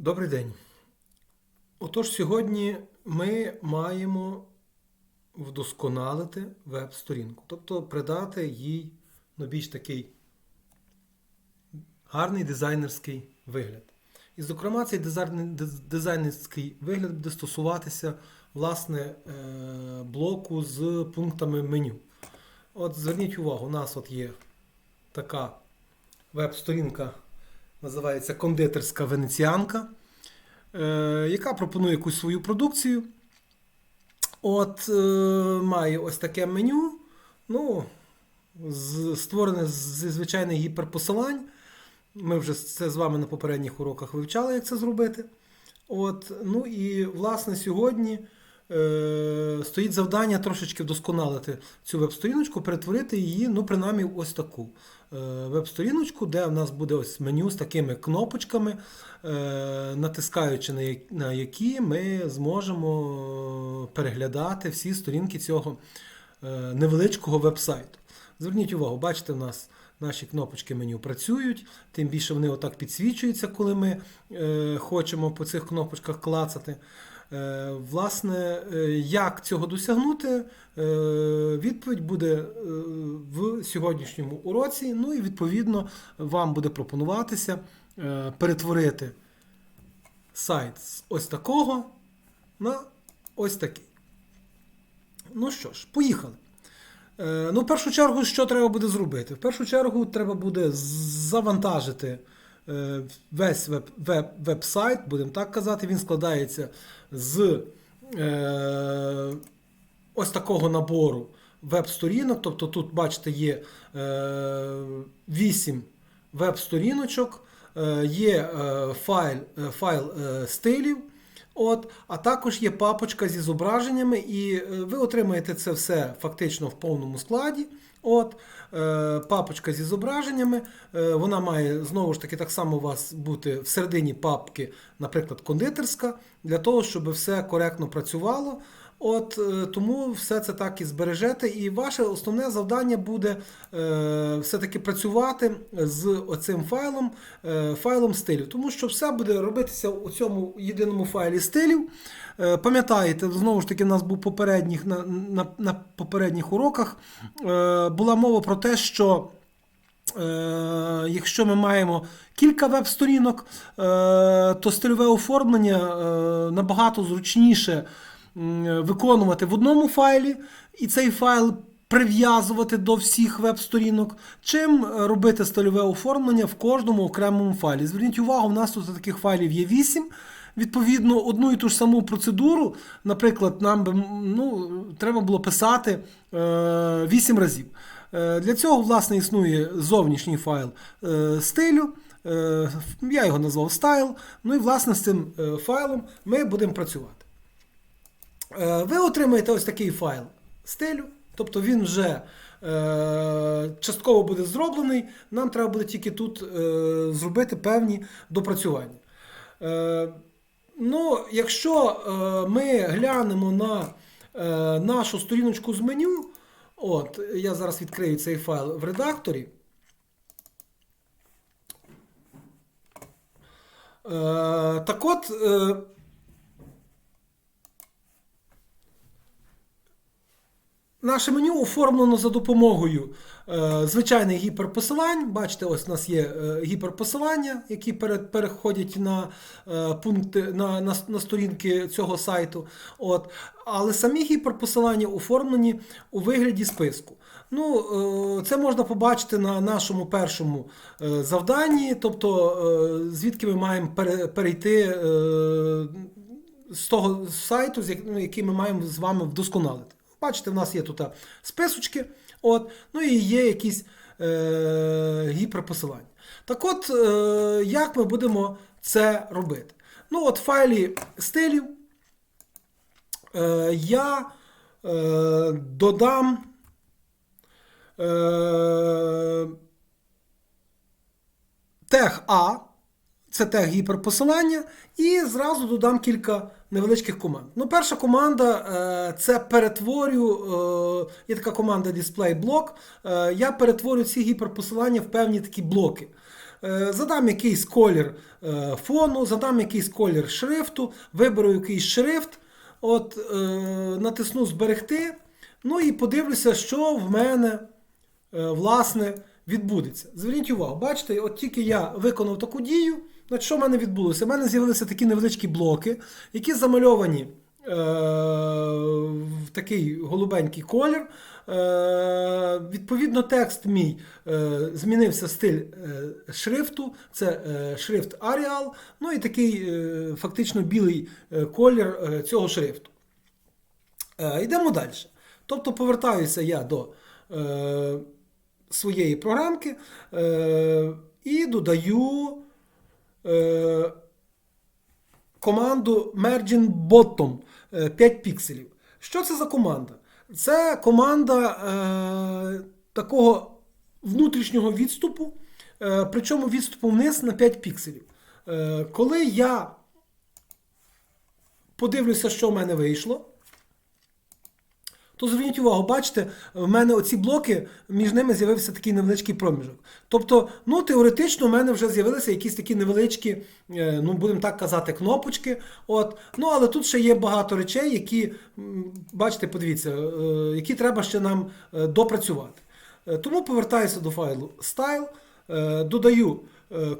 Добрий день. Отож, сьогодні ми маємо вдосконалити веб-сторінку, тобто придати їй ну, більш такий гарний дизайнерський вигляд. І, зокрема, цей дизайнерський вигляд буде стосуватися власне е, блоку з пунктами меню. От зверніть увагу, у нас от є така веб-сторінка, називається кондитерська венеціанка, е, яка пропонує якусь свою продукцію. От е, має ось таке меню. Ну, створене зі звичайних гіперпосилань. Ми вже це з вами на попередніх уроках вивчали, як це зробити. От, ну і власне сьогодні стоїть завдання трошечки вдосконалити цю веб-сторіночку, перетворити її, ну, принаймні, ось таку е, веб-сторіночку, де в нас буде ось меню з такими кнопочками, е, натискаючи на, які ми зможемо переглядати всі сторінки цього е, невеличкого веб-сайту. Зверніть увагу, бачите, в нас наші кнопочки меню працюють, тим більше вони отак підсвічуються, коли ми е, хочемо по цих кнопочках клацати. Е, власне, е, як цього досягнути, е, відповідь буде в сьогоднішньому уроці. Ну і відповідно вам буде пропонуватися перетворити сайт з ось такого на ось такий. Ну що ж, поїхали. Ну, в першу чергу, що треба буде зробити? В першу чергу, треба буде завантажити весь веб, веб, веб-сайт, будемо так казати. Він складається з е, ось такого набору веб-сторінок. Тобто тут, бачите, є е, 8 веб-сторіночок, е, є е, файл, е, файл е, стилів. От, а також є папочка зі зображеннями, і е, ви отримаєте це все фактично в повному складі. От, е, папочка зі зображеннями, е, вона має знову ж таки так само у вас бути всередині папки, наприклад, кондитерська, для того, щоб все коректно працювало. От е, тому все це так і збережете. І ваше основне завдання буде е, все-таки працювати з оцим файлом, е, файлом стилів. Тому що все буде робитися у цьому єдиному файлі стилів. Е, пам'ятаєте, знову ж таки, у нас був попередніх, на, на, на попередніх уроках е, була мова про те, що. Е, Якщо ми маємо кілька веб-сторінок, е, то стильове оформлення набагато зручніше виконувати в одному файлі, і цей файл прив'язувати до всіх веб-сторінок, чим е, робити стильове оформлення в кожному окремому файлі. Зверніть увагу, у нас тут таких файлів є 8. Відповідно, одну і ту ж саму процедуру, наприклад, нам би ну, треба було писати е, 8 разів. Е, Для цього, власне, існує зовнішній файл е, стилю. Е, Я його назвав style. Ну і, власне, з цим е, файлом ми будемо працювати. Е, Ви отримаєте ось такий файл стилю, тобто він вже е, частково буде зроблений. Нам треба буде тільки тут е, зробити певні допрацювання. Е, Ну, якщо е, ми глянемо на е, нашу сторіночку з меню, от, я зараз відкрию цей файл в редакторі. Е, так от, е, Наше меню оформлено за допомогою е, звичайних гіперпосилань. Бачите, ось у нас є е, гіперпосилання, які пере- переходять на е, пункти на, на, на сторінки цього сайту. От. Але самі гіперпосилання оформлені у вигляді списку. Ну, е, це можна побачити на нашому першому е, завданні, тобто е, звідки ми маємо пере- перейти е, з того сайту, ну, який ми маємо з вами вдосконалити. Бачите, в нас є тут списочки, от, ну і є якісь е, гіперпосилання. Так от, е, як ми будемо це робити? Ну, от файлі стилів е, я е, додам. Е, А, це тег гіперпосилання, і зразу додам кілька невеличких команд. Ну, перша команда е, це перетворю, е, є така команда display block. Е, я перетворю ці гіперпосилання в певні такі блоки. Задам якийсь колір фону, задам якийсь колір шрифту, виберу якийсь шрифт, от, натисну зберегти. Ну і подивлюся, що в мене власне відбудеться. Зверніть увагу, бачите, от тільки я виконав таку дію, значить, що в мене відбулося? У мене з'явилися такі невеличкі блоки, які замальовані е, в такий голубенький колір. Е, відповідно, текст мій е, змінився стиль е, шрифту, це е, шрифт Arial, ну і такий е, фактично білий е, колір е, цього шрифту. Е, йдемо далі. Тобто повертаюся я до е, своєї програмки е, і додаю е, команду Merging Bottom е, 5 пікселів. Що це за команда? Це команда е, такого внутрішнього відступу, е, причому відступу вниз на 5 пікселів. Е, коли я подивлюся, що в мене вийшло, то зверніть увагу, бачите, в мене оці блоки, між ними з'явився такий невеличкий проміжок. Тобто, ну, теоретично, в мене вже з'явилися якісь такі невеличкі, е, ну, будемо так казати, кнопочки. От. Ну, але тут ще є багато речей, які, бачите, подивіться, е, які треба ще нам е, допрацювати. Тому повертаюся до файлу Style, додаю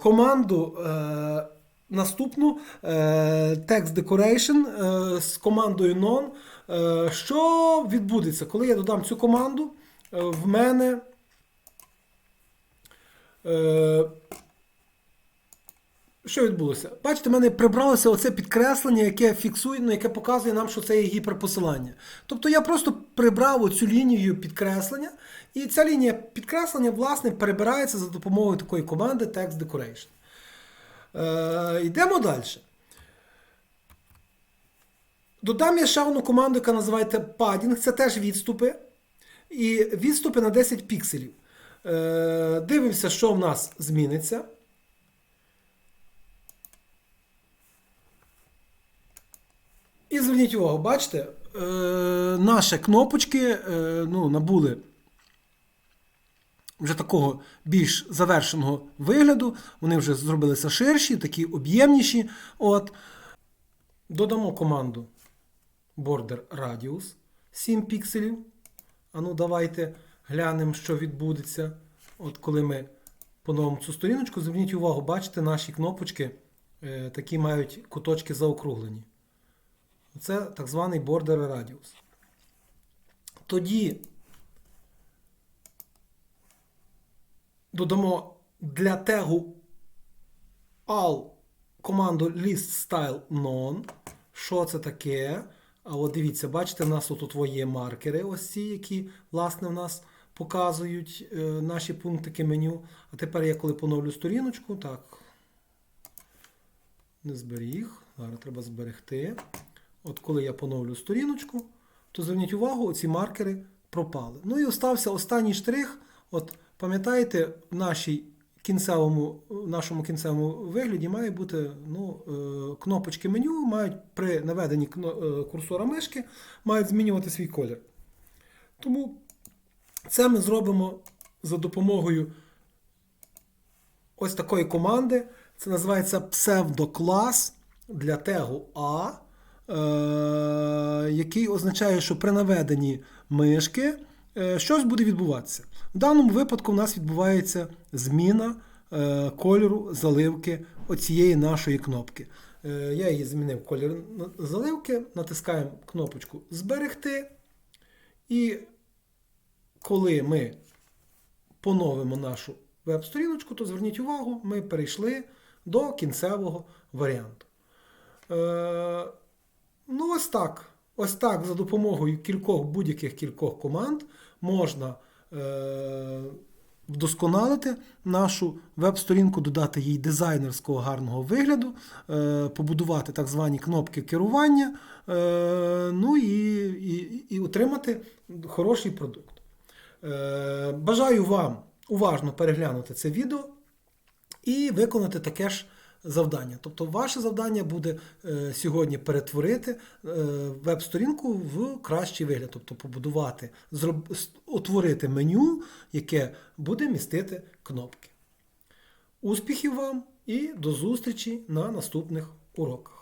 команду. Наступну text decoration е, з командою non. Е, що відбудеться? Коли я додам цю команду, е, в мене що відбулося? Бачите, в мене прибралося оце підкреслення, яке фіксує, ну, яке показує нам, що це є гіперпосилання. Тобто я просто прибрав оцю лінію підкреслення, і ця лінія підкреслення, власне, перебирається за допомогою такої команди text decoration. Е, йдемо далі. Додам я ще одну команду, яка називається padding, це теж відступи. І відступи на 10 пікселів. Е, дивимося, що в нас зміниться. І зверніть увагу, бачите, е, наші кнопочки ну, набули вже такого більш завершеного вигляду. Вони вже зробилися ширші, такі об'ємніші. От. Додамо команду Border Radius 7 пікселів. А ну, давайте глянемо, що відбудеться. От коли ми поновимо цю сторіночку, зверніть увагу, бачите, наші кнопочки е, такі мають куточки заокруглені. Це так званий Border Radius. Тоді додамо для тегу all команду list style non. Що це таке? А от дивіться, бачите, у нас тут є маркери, ось ці, які, власне, в нас показують е, наші пунктики меню. А тепер я коли поновлю сторіночку, так. Не зберіг. Зараз треба зберегти. От коли я поновлю сторіночку, то зверніть увагу, оці маркери пропали. Ну і остався останній штрих. От пам'ятаєте, в нашій кінцевому, в нашому кінцевому вигляді має бути ну, е, кнопочки меню, мають при наведенні е, курсора мишки мають змінювати свій колір. Тому це ми зробимо за допомогою ось такої команди. Це називається псевдоклас для тегу А, е, який означає, що при наведенні мишки щось буде відбуватися. В даному випадку у нас відбувається зміна е, кольору заливки оцієї нашої кнопки. Е, я її змінив колір заливки, натискаємо кнопочку Зберегти. І коли ми поновимо нашу веб-сторіночку, то зверніть увагу, ми перейшли до кінцевого варіанту. Е, ну, ось так. Ось так за допомогою кількох будь-яких кількох команд можна е, вдосконалити нашу веб-сторінку, додати їй дизайнерського гарного вигляду, е, побудувати так звані кнопки керування, е, ну і, і, і отримати хороший продукт. Е, Бажаю вам уважно переглянути це відео і виконати таке ж завдання. Тобто, ваше завдання буде е, сьогодні перетворити е, веб-сторінку в кращий вигляд, тобто побудувати, зроб, утворити меню, яке буде містити кнопки. Успіхів вам і до зустрічі на наступних уроках.